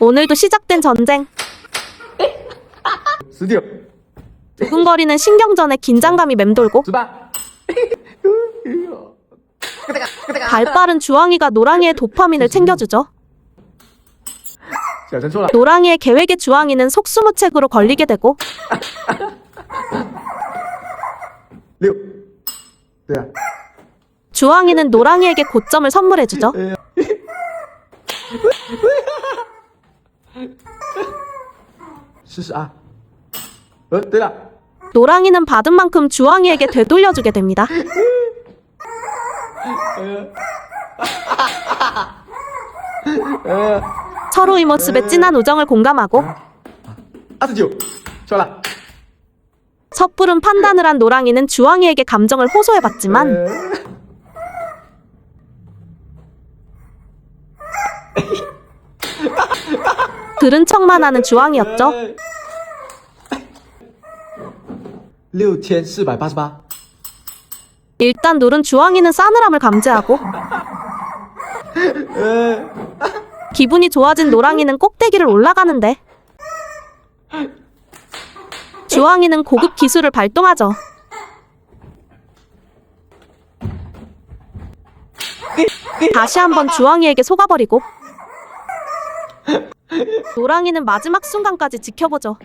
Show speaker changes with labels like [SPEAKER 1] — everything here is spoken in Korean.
[SPEAKER 1] 오늘도 시작된 전쟁.
[SPEAKER 2] 드디어
[SPEAKER 1] 두근거리는 신경전에 긴장감이 맴돌고 발빠른 주황이가 노랑이의 도파민을 챙겨주죠. 노랑이의 계획에 주황이는 속수무책으로 걸리게 되고 주황이는 노랑이에게 고점을 선물해주죠.
[SPEAKER 2] 쓰쓰 아. 어 때라.
[SPEAKER 1] 노랑이는 받은 만큼 주황이에게 되돌려주게 됩니다. 서로의 모습에 진한 우정을 공감하고
[SPEAKER 2] 아,
[SPEAKER 1] 섣부른 판단을 한 노랑이는 주황이에게 감정을 호소해봤지만 들은 척만 하는 주황이었죠. 일단 노른 주황이는 싸늘함을 감지하고 기분이 좋아진 노랑이는 꼭대기를 올라가는데 주황이는 고급 기술을 발동하죠. 다시 한번 주황이에게 속아버리고 노랑이는 마지막 순간까지 지켜보죠.